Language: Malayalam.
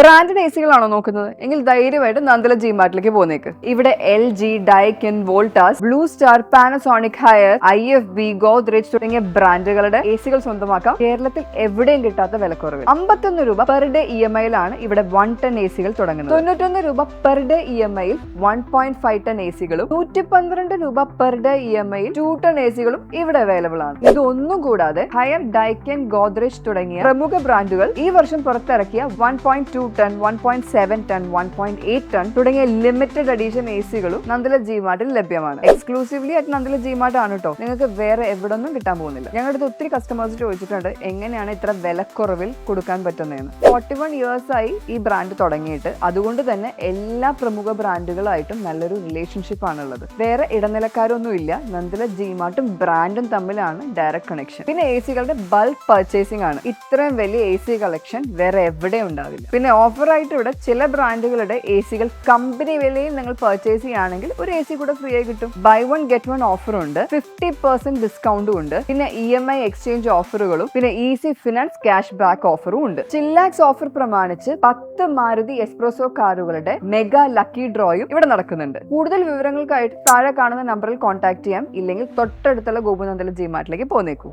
ബ്രാൻഡഡ് എ സികളാണോ നോക്കുന്നത്? എങ്കിൽ ധൈര്യമായിട്ട് നന്ദല ജി മാർട്ടിലേക്ക് പോന്നേക്ക്. ഇവിടെ L G Daikin Voltas Blue Star Panasonic Haier I F B Godrej തുടങ്ങിയ ബ്രാൻഡുകളുടെ എ സികൾ സ്വന്തമാക്കാം. കേരളത്തിൽ എവിടെയും കിട്ടാത്ത വിലക്കുറവ് അമ്പത്തൊന്ന് രൂപ പെർ ഡേ ഇ എം ഐയിലാണ് ഇവിടെ വൺ ടൺ എ സികൾ തുടങ്ങുന്നത്. തൊണ്ണൂറ്റൊന്ന് രൂപ പെർ ഡേ ഇ എം ഐയിൽ one point five ton A സികളും നൂറ്റി പന്ത്രണ്ട് രൂപ പെർ ഡേ ഇ എം ഐയിൽ ടു ടൺ എ സികളും ഇവിടെ അവൈലബിൾ ആണ്. ഇതൊന്നും കൂടാതെ ഹയർ ഡൈക്കൻ ഗോദ്രേജ് തുടങ്ങിയ പ്രമുഖ ബ്രാൻഡുകൾ ഈ വർഷം പുറത്തിറക്കിയ one point two ton one point seven ton one point eight ton തുടങ്ങിയ ലിമിറ്റഡ് എഡീഷൻ എ സികളും നന്ദല ജി മാർട്ടിൽ ലഭ്യമാണ്. Exclusively at Nandala G mart ആണ് കേട്ടോ നിങ്ങൾക്ക് വേറെ എവിടെ ഒന്നും കിട്ടാൻ പോകുന്നില്ല. ഞങ്ങളുടെ ഒത്തിരി കസ്റ്റമേഴ്സ് ചോദിച്ചിട്ടുണ്ട് എങ്ങനെയാണ് ഇത്ര വിലക്കുറവിൽ കൊടുക്കാൻ പറ്റുന്നതെന്ന്. ഫോർട്ടി വൺ ഇയേഴ്സ് ആയി ഈ ബ്രാൻഡ് തുടങ്ങിയിട്ട് അതുകൊണ്ട് തന്നെ എല്ലാ പ്രമുഖ ബ്രാൻഡുകളായിട്ടും നല്ലൊരു റിലേഷൻഷിപ്പ് ആണുള്ളത്. വേറെ ഇടനിലക്കാരൊന്നും ഇല്ല. നന്ദല ജി മാർട്ടും ബ്രാൻഡും തമ്മിലാണ് ഡയറക്ട് കണക്ഷൻ പിന്നെ എ സികളുടെ ബൾക്ക് പർച്ചേസിംഗ് ആണ്. ഇത്രയും വലിയ എ സി കളക്ഷൻ വേറെ എവിടെ ഉണ്ടാവില്ല. പിന്നെ ഓഫറായിട്ട് ഇവിടെ ചില ബ്രാൻഡുകളുടെ എ സികൾ കമ്പനി വിലയിൽ നിങ്ങൾ പർച്ചേസ് ചെയ്യുകയാണെങ്കിൽ ഒരു എ സി കൂടെ ഫ്രീ ആയി കിട്ടും. Buy one get one offer ഉണ്ട്. ഫിഫ്റ്റി പെർസെന്റ് ഡിസ്കൗണ്ടും ഉണ്ട്. പിന്നെ ഇ എം ഐ എക്സ്ചേഞ്ച് ഓഫറുകളും പിന്നെ ഈസി ഫിനാൻസ് ക്യാഷ് ബാക്ക് ഓഫറും ഉണ്ട്. ചില്ലാക്സ് ഓഫർ പ്രമാണിച്ച് പത്ത് മാരുതി എക്സ്പ്രസോ കാറുകളുടെ മെഗാ ലക്കി ഡ്രോയും ഇവിടെ നടക്കുന്നുണ്ട്. കൂടുതൽ വിവരങ്ങൾക്കായിട്ട് താഴെ കാണുന്ന നമ്പറിൽ കോൺടാക്ട് ചെയ്യാം. ഇല്ലെങ്കിൽ തൊട്ടടുത്തുള്ള ഗോപുനന്ദല ജി മാർട്ടിലേക്ക് പോന്നേക്കൂ.